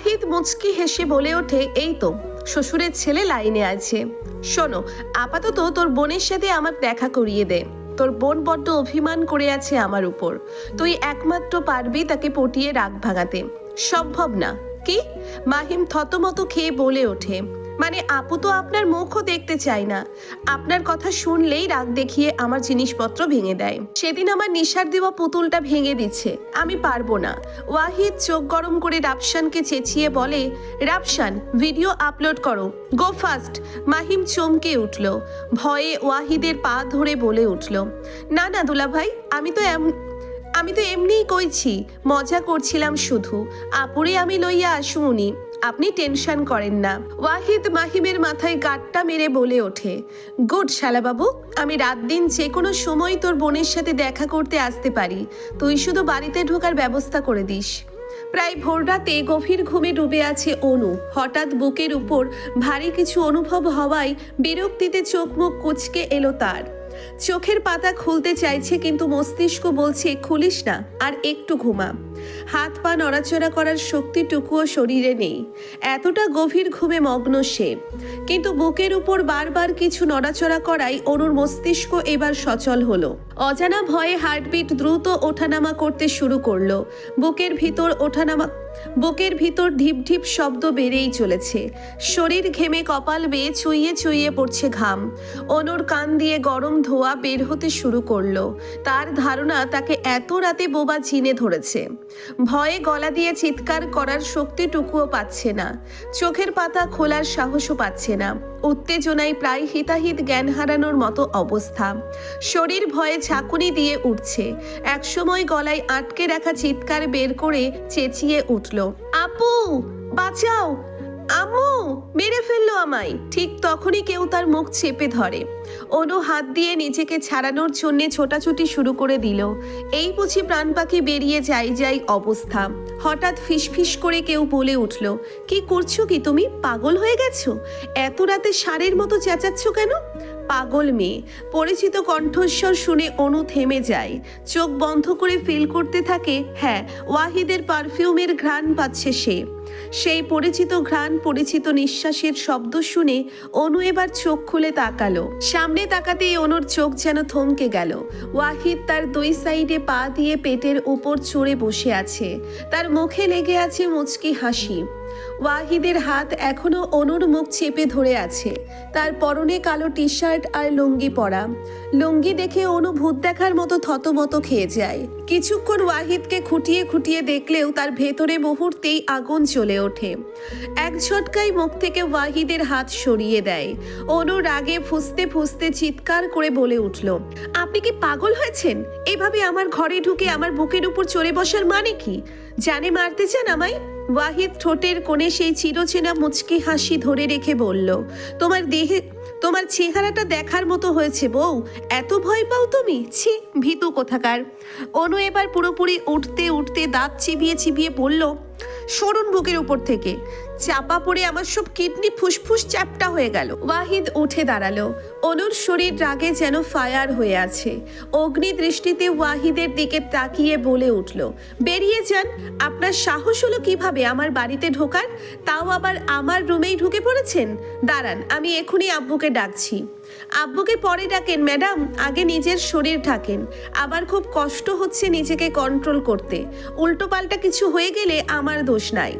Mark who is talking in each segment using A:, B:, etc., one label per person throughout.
A: ওয়াহিদ মুচকি হেসে বলে ওঠে, এই তো, শ্বশুরের ছেলে লাইনে আছে। শোনো, আপাতত তোর বোনের সাথে আমার দেখা করিয়ে দে। তোর বোন বড্ড অভিমান করে আছে আমার উপর। তুই একমাত্র পারবি তাকে পটিয়ে রাগ ভাঙাতে। সম্ভব না। কি? মাহিম থতমত খেয়ে বলে ওঠে মানে আপু তো আপনার মুখও দেখতে চায় না। আপনার কথা শুনলেই রাগ দেখিয়ে আমার জিনিসপত্র ভেঙে দেয়। সেদিন আমার নিশার দেওয়া পুতুলটা ভেঙে দিচ্ছে। আমি পারব না। ওয়াহিদ চোখ গরম করে রাপসানকে চেঁচিয়ে বলে রাপসান ভিডিও আপলোড করো। গো ফাস্ট। মাহিম চমকে উঠল। ভয়ে ওয়াহিদের পা ধরে বলে উঠল, না না দুলাভাই, আমি তো এম, আমি তো এমনিই কইছি, মজা করছিলাম শুধু। আপুরে আমি লইয়া আসুনি। আপনি টেনশন করেন না। ওয়াহিদ মাহিমের মাথায় গাট্টা মেরে বলে ওঠে, গুড শালাবাবু, আমি রাত দিন যে কোনো সময় তোর বোনের সাথে দেখা করতে আসতে পারি। তুই শুধু বাড়িতে ঢোকার ব্যবস্থা করে দিস। প্রায় ভোররাতে গভীর ঘুমে ডুবে আছে অনু। হঠাৎ বুকের উপর ভারী কিছু অনুভব হওয়ায় বিরক্তিতে চোখ মুখ কুচকে এলো তার। চোখের পাতা খুলতে চাইছে কিন্তু মস্তিষ্ক বলছে, খুলিস না, আর একটু ঘুমা। হাত পা নড়াচড়া করার শক্তিটুকুও শরীরে নেই। এতটা গভীর ঘুমে মগ্ন সে। কিন্তু বুকের উপর বারবার কিছু নড়াচড়া করাই অনুর মস্তিষ্ক এবার সচল হলো। অজানা ভয়ে হার্টবিট দ্রুত ওঠানামা করতে শুরু করল। বুকের ভিতর ওঠানামা বুকের ভিতর ঢিপ ঢিপ শব্দ বেড়েই চলেছে। শরীর ঘেমে কপাল বেয়ে চুইয়ে চুইয়ে পড়ছে ঘাম। অনুর কান দিয়ে গরম ধোয়া বের হতে শুরু করল। তার ধারণা তাকে এত রাতে বোবা চিনে ধরেছে। ভয়ে গলা দিয়ে চিৎকার করার শক্তিটুকুও পাচ্ছে না। চোখের পাতা খোলার সাহসও পাচ্ছে না। উত্তেজনায় প্রায় হিতাহিত জ্ঞান হারানোর মতো অবস্থা। শরীর ভয়ে ঝাঁকুনি দিয়ে উঠছে। একসময় গলায় আটকে রাখা চিৎকার বের করে চেঁচিয়ে উঠল, আপু, বাঁচাও! আম্মু, মেরে ফেলল আমায়। ঠিক তখনই কেউ তার মুখ চেপে ধরে। অনু হাত দিয়ে নিজেকে ছাড়ানোর জন্যে ছোটাছুটি শুরু করে দিল। এই বুঝি প্রাণ পাখি বেরিয়ে যাই যাই অবস্থা। হঠাৎ ফিসফিস করে কেউ বলে উঠল, কি করছ কি তুমি? পাগল হয়ে গেছো? এত রাতে সারের মতো চেঁচাচ্ছ কেন? পাগল মেয়ে। পরিচিত কণ্ঠস্বর শুনে অনু থেমে যায়। চোখ বন্ধ করে ফিল করতে থাকে হ্যাঁ ওয়াহিদের পারফিউমের ঘ্রাণ পাচ্ছে সে। সেই পরিচিত ঘ্রাণ, পরিচিত নিঃশ্বাসের শব্দ শুনে অনু এবার চোখ খুলে তাকালো। সামনে তাকাতেই অনুর চোখ যেন থমকে গেল। ওয়াহিদ তার দুই সাইডে পা দিয়ে পেটের উপর চড়ে বসে আছে। তার মুখে লেগে আছে মুচকি হাসি। ওয়াহিদের হাত এখনও অনুর মুখ চেপে ধরে আছে। তার পরনে কালো টি শার্ট আর লুঙ্গি পরা। লুঙ্গি দেখে অনু ভূত দেখার মতো থতমত খেয়ে যায়। কিছুক্ষণ ওয়াহিদকে খুঁটিয়ে খুঁটিয়ে দেখলেও তার ভেতরে মুহূর্তেই আগুন চলে ওঠে। এক ঝটকায় মুখ থেকে ওয়াহিদের হাত সরিয়ে দেয়। অনু রাগে ফুসতে ফুসতে চিৎকার করে বলে উঠল, আপনি কি পাগল হয়েছেন? এভাবে আমার ঘরে ঢুকে আমার বুকের উপর চড়ে বসার মানে কি? জানে মারতে চান আমায়? ওয়াহিদ ঠোঁটের কোণে সেই চিরচেনা মুচকি হাসি ধরে রেখে বলল, তোমার দেহে, তোমার চেহারাটা দেখার মতো হয়েছে বউ। এত ভয় পাও তুমি? ছি, ভীতু কোথাকার। অনু এবার পুরোপুরি উঠতে উঠতে দাঁত চিবিয়ে চিবিয়ে বলল, সরুন বুকের উপর থেকে। চাপা পড়ে আমার সব কিডনি ফুসফুস চ্যাপটা হয়ে গেল। ওয়াহিদ উঠে দাঁড়াল। অনুর শরীর রাগে যেন ফায়ার হয়ে আছে। অগ্নি দৃষ্টিতে ওয়াহিদের দিকে তাকিয়ে বলে উঠল, বেরিয়ে যান। আপনার সাহস হলো কীভাবে আমার বাড়িতে ঢোকার? তাও আবার আমার রুমেই ঢুকে পড়েছেন? দাঁড়ান, আমি এখনই আব্বুকে ডাকছি। আব্বুকে পরে ডাকেন, ম্যাডাম। আগে নিজের শরীর ঢাকেন। আবার খুব কষ্ট হচ্ছে নিজেকে কন্ট্রোল করতে। উল্টোপাল্টা কিছু হয়ে গেলে আমার দোষ নাই।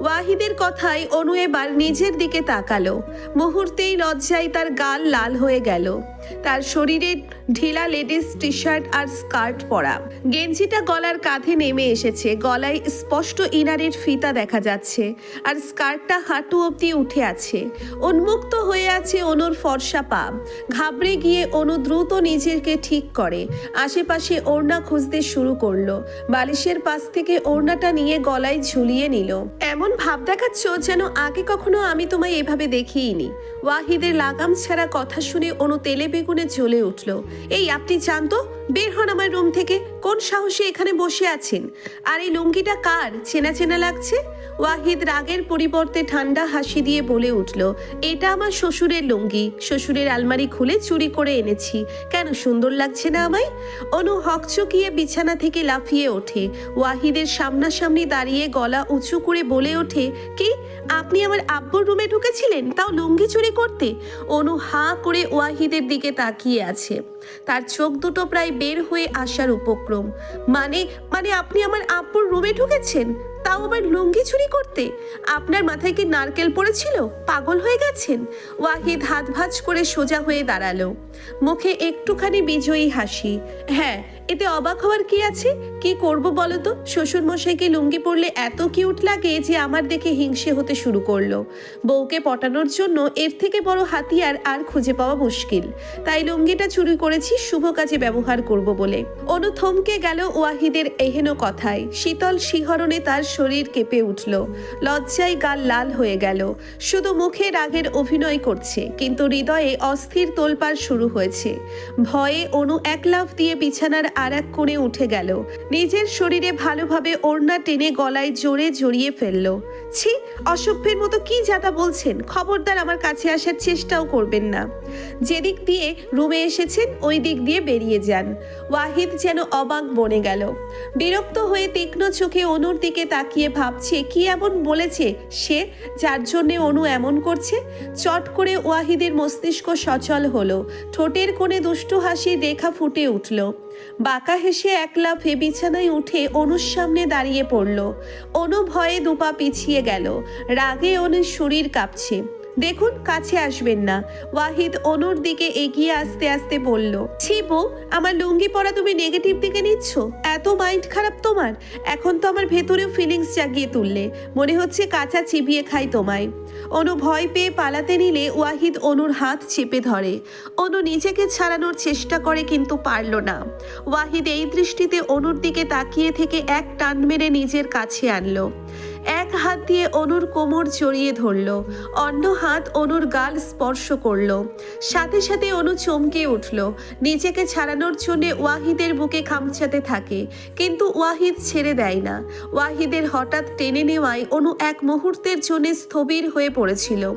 A: ওয়াহিদের কথায় অনু এবার নিজের দিকে তাকালো। মুহূর্তেই লজ্জায় তার গাল লাল হয়ে গেল। তার শরীরে ঢিলা লেডিস টি শার্ট আর স্কার্ট পরা। গেঞ্জিটা গলার কাঁধে নেমে এসেছে। গলায় স্পষ্ট ইনারের ফিতা দেখা যাচ্ছে আর স্কার্টটা হাঁটু অবধি উঠে আছে। উন্মুক্ত হয়ে আছে অনুর ফর্সা পা। ঘাবড়ে গিয়ে অনু দ্রুত নিজেকে ঠিক করে। আশেপাশে ওড়না খুঁজতে শুরু করল। বালিশের পাশ থেকে ওড়নাটা নিয়ে গলায় ঝুলিয়ে নিল। এমন ভাব দেখাচ্ছ যেন আগে কখনো আমি তোমায় এভাবে দেখিইনি ওয়াহিদের লাগাম ছাড়া কথা শুনে অনু তেলে বেগুনে জ্বলে উঠল। এই, আপনি চান তো, বের হন আমার রুম থেকে। কোন সাহসে এখানে বসে আছেন? আর এই লুঙ্গিটা কার? চেনা চেনা লাগছে? ওয়াহিদ রাগের পরিবর্তে ঠান্ডা হাসি দিয়ে বলে উঠল, এটা আমার শ্বশুরের লুঙ্গি। শ্বশুরের আলমারি খুলে চুরি করে এনেছি। কেন সুন্দর লাগছে না আমায়? অনু হকচকিয়ে বিছানা থেকে লাফিয়ে ওঠে। ওয়াহিদের সামনাসামনি দাঁড়িয়ে গলা উঁচু করে বলে ওঠে, কি? আপনি আমার আব্বুর রুমে ঢুকেছিলেন? তাও লুঙ্গি চুরি করতে? অনু হাঁ করে ওয়াহিদের দিকে তাকিয়ে আছে। তার চোখ দুটো প্রায় বের হয়ে আসার উপক্রম। মানে মানে আপনি আমার আব্বুর রুমে ঢুকেছেন? তাও আবার লুঙ্গি চুরি করতে? আপনার মাথায় কি নারকেল পড়েছিল? পাগল হয়ে গেছেন? ওয়াহিদ হাত ভাঁজ করে সোজা হয়ে দাঁড়াল। মুখে একটুখানি বিজয়ী হাসি। হ্যাঁ এতে অবাক হওয়ার কি আছে? কি করব বলো তো? শ্বশুর মশাইকে লুঙ্গি পরলে এত কিউট লাগে যে আমার দেখে হিংসে হতে শুরু করল। বউকে পটানোর জন্য এর থেকে বড় হাতিয়ার আর খুঁজে পাওয়া মুশকিল। তাই লুঙ্গিটা চুরি করেছি, শুভ কাজে ব্যবহার করব বলে। অনু থমকে গেল ওয়াহিদের এহেন কথায়। শীতল শিহরণে তার শরীর কেঁপে উঠল। লজ্জায় গাল লাল হয়ে গেল। শুধু মুখে রাগের অভিনয় করছে, কিন্তু হৃদয়ে অস্থির তোলপাড় শুরু হয়েছে। ভয়ে অনু এক লাফ দিয়ে বিছানার আর এক কোণে উঠে গেল। নিজের শরীরে ভালোভাবে ওড়না টেনে গলায় জোরে জড়িয়ে ফেলল। ছি, অসভ্যের মতো কি যাতা বলছেন? খবরদার আমার কাছে আসার চেষ্টাও করবেন না। যেদিক দিয়ে রুমে এসেছেন, ওই দিক দিয়ে বেরিয়ে যান। ওয়াহিদ যেন অবাক বনে গেল। বিরক্ত হয়ে তীক্ষ্ণ চোখে অনুর দিকে তাকিয়ে ভাবছে, কি এমন বলেছে সে, যার জন্যে অনু এমন করছে? চট করে ওয়াহিদের মস্তিষ্ক সচল হলো। ঠোঁটের কোণে দুষ্টু হাসির রেখা ফুটে উঠল। বাঁকা হেসে এক লাফে বিছানায় উঠে অনুর সামনে দাঁড়িয়ে পড়ল। অনু ভয়ে দুপা পিছিয়ে গেল। রাগে অনুর শরীর কাঁপছে। দেখুন, কাছে আসবেন না। ওয়াহিদ অনুর দিকে এগিয়ে আসতে আসতে বলল, ছি বউ, আমার লুঙ্গি পরা তুমি নেগেটিভ দিকে নিচ্ছ? এত মাইন্ড খারাপ তোমার। এখন তো আমার ভেতরেও ফিলিংস জাগিয়ে তুললে। মনে হচ্ছে কাঁচা চিবিয়ে খাই তোমায়। অনু ভয় পেয়ে পালাতে নিলে ওয়াহিদ অনুর হাত চেপে ধরে। অনু নিজেকে ছাড়ানোর চেষ্টা করে কিন্তু পারল না। ওয়াহিদ এই দৃষ্টিতে অনুর দিকে তাকিয়ে থেকে এক টান মেরে নিজের কাছে আনলো। এক হাত দিয়ে অনুর কোমর জড়িয়ে ধরল। অন্য হাত অনুর গাল স্পর্শ করল। সাথে সাথে অনু চমকে উঠল। নিজেকে ছাড়ানোর জন্য ওয়াহিদের বুকে খামছাতে থাকে। কিন্তু ওয়াহিদ ছেড়ে দেয় না। ওয়াহিদের হঠাৎ টেনে নেওয়ায় অনু এক মুহূর্তের জন্য স্থবির হয়ে পড়েছিল।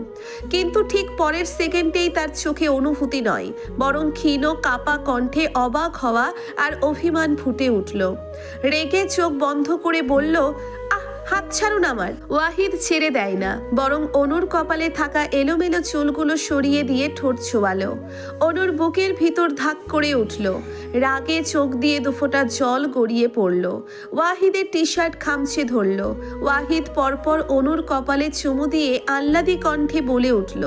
A: কিন্তু ঠিক পরের সেকেন্ডেই তার চোখে অনুভূতি নয়, বরং ক্ষীণ, কাপা কণ্ঠে অবাক হওয়া আর অভিমান ফুটে উঠল। রেগে চোখ বন্ধ করে বলল, আহ হাত ছাড়ুন আমার। ওয়াহিদ ছেড়ে দেয় না, বরং অনুর কপালে থাকা এলোমেলো চুলগুলো সরিয়ে দিয়ে ঠোঁট ছোয়ালো। অনুর বুকের ভিতর ধাক করে উঠল, রাগে চোখ দিয়ে দুফোঁটা জল গড়িয়ে পড়ল। ওয়াহিদের টি শার্ট খামছে ধরল, ওয়াহিদ পরপর অনুর কপালে চুমু দিয়ে আহ্লাদি কণ্ঠে বলে উঠল,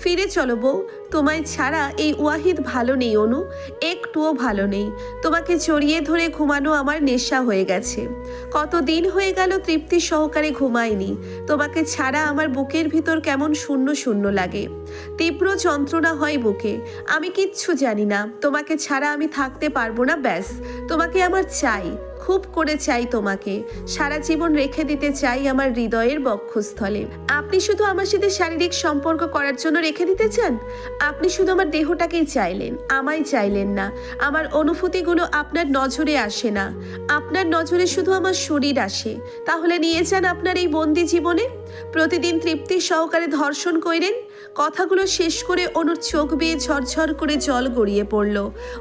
A: ফিরে চলো বউ তোমায় ছাড়া এই ওয়াহিদ ভালো নেই, অনু। একটুও ভালো নেই। তোমাকে জড়িয়ে ধরে ঘুমানো আমার নেশা হয়ে গেছে। কতদিন হয়ে গেল তৃপ্তি সহকারে ঘুমাইনি তোমাকে ছাড়া আমার বুকের ভিতর কেমন শূন্য শূন্য লাগে। তীব্র যন্ত্রণা হয় বুকে। আমি কিচ্ছু জানি না। তোমাকে ছাড়া আমি থাকতে পারব না, ব্যাস। তোমাকে আমার চাই। খুব করে চাই তোমাকে। সারা জীবন রেখে দিতে চাই আমার হৃদয়ের বক্ষস্থলে। আপনি শুধু আমার সাথে শারীরিক সম্পর্ক করার জন্য রেখে দিতে চান? আপনি শুধু আমার দেহটাকেই চাইলেন, আমায় চাইলেন না। আমার অনুভূতিগুলো আপনার নজরে আসে না। আপনার নজরে শুধু আমার শরীর আসে। তাহলে নিয়ে যান আপনার এই বন্দি জীবনে। প্রতিদিন তৃপ্তি সহকারে ধর্ষণ কইরেন কথাগুলো শেষ করে অনুর চোখ বেয়ে ঝরঝর করে জল গড়িয়ে পড়ল।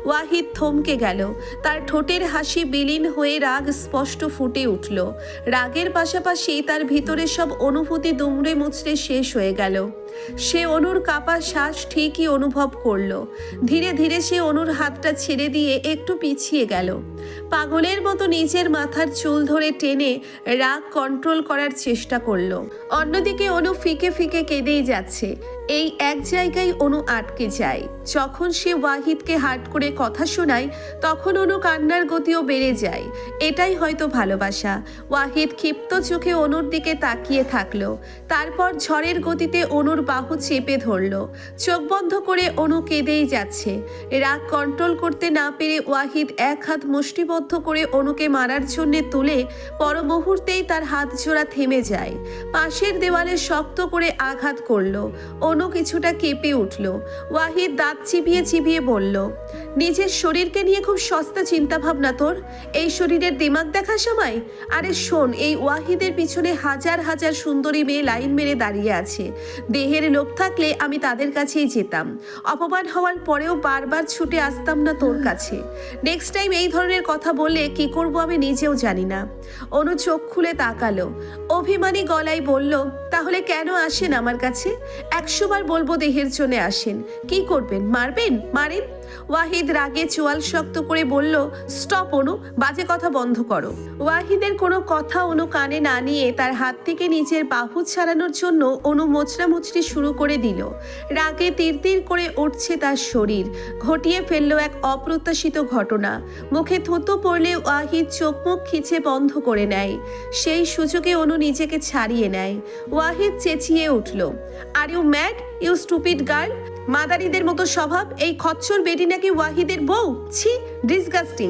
A: ওয়াহিদ থমকে গেল। তার ঠোঁটের হাসি বিলীন হয়ে রাগ স্পষ্ট ফুটে উঠল। রাগের পাশাপাশি তার ভিতরে সব অনুভূতি দুমড়ে মুচড়ে শেষ হয়ে গেল। সে অনুর কাপা শ্বাস ঠিকই অনুভব করল। ধীরে ধীরে সে অনুর হাতটা ছেড়ে দিয়ে একটু পিছিয়ে গেল। পাগলের মতো নিজের মাথার চুল ধরে টেনে রাগ কন্ট্রোল করার চেষ্টা করল। অন্যদিকে অনু ফিকে ফিকে কেঁদেই যাচ্ছে। এই এক জায়গায় অনু আটকে যায়। যখন সে ওয়াহিদকে হাট করে কথা শোনায়, তখন অনু কান্নার গতিও বেড়ে যায়। এটাই হয়তো ভালোবাসা। ওয়াহিদ ক্ষিপ্ত চোখে অনুর দিকে তাকিয়ে থাকল। তারপর ঝড়ের গতিতে অনুর বাহু চেপে ধরলো। চোখ বন্ধ করে অনু কেঁদেই যাচ্ছে। রাগ কন্ট্রোল করতে না পেরে ওয়াহিদ এক হাত মুষ্টিবদ্ধ করে অনুকে মারার জন্যে তুলে পর মুহূর্তেই তার হাত জোড়া থেমে যায়। পাশের দেওয়ালে শক্ত করে আঘাত করল। অনু কিছুটা কেঁপে উঠল। ওয়াহিদ দাঁত চিবিয়ে চিবিয়ে বলল, নিজের শরীরকে নিয়ে খুব সস্তা চিন্তা ভাবনা তোর। এই শরীরের দিমাগ দেখার সময়? আরে শোন, এই ওয়াহিদের পিছনে হাজার হাজার সুন্দরী মেয়ে লাইন মেরে দাঁড়িয়ে আছে। দেহের লোক থাকলে আমি তাদের কাছেই যেতাম। অপমান হওয়ার পরেও বারবার ছুটে আসতাম না তোর কাছে। নেক্সট টাইম এই ধরনের কথা বললে কি করব আমি নিজেও জানি না। অনু চোখ খুলে তাকালো। অভিমানী গলায় বলল, তাহলে কেন আসেন আমার কাছে? একশোবার বলব দেহের জন্য আসেন। কি করবেন? মারবেন? মারেন? ওয়াহিদ রাগে চোয়াল শক্ত করে বলল, স্টপ অনু, বাজে কথা বন্ধ করো। ওয়াহিদের কোনো কথা অনু কানে না নিয়ে তার হাত থেকে নিজের বাহু ছাড়ানোর জন্য অনু মোচড়া মুচড়ি শুরু করে দিল। রাগে তীর তীর করে উঠছে তার শরীর, ঘটিয়ে ফেলল এক অপ্রত্যাশিত ঘটনা। মুখে থুতু পড়লে ওয়াহিদ চোখ মুখ খিচে বন্ধ করে নেয়। সেই সুযোগে অনু নিজেকে ছাড়িয়ে নেয়। ওয়াহিদ চেঁচিয়ে উঠল are you mad you stupid girl. মাদারিদের মতো স্বভাব এই খচ্চর বেটি নাকি ওয়াহিদের বউ? ছি ডিসগাস্টিং।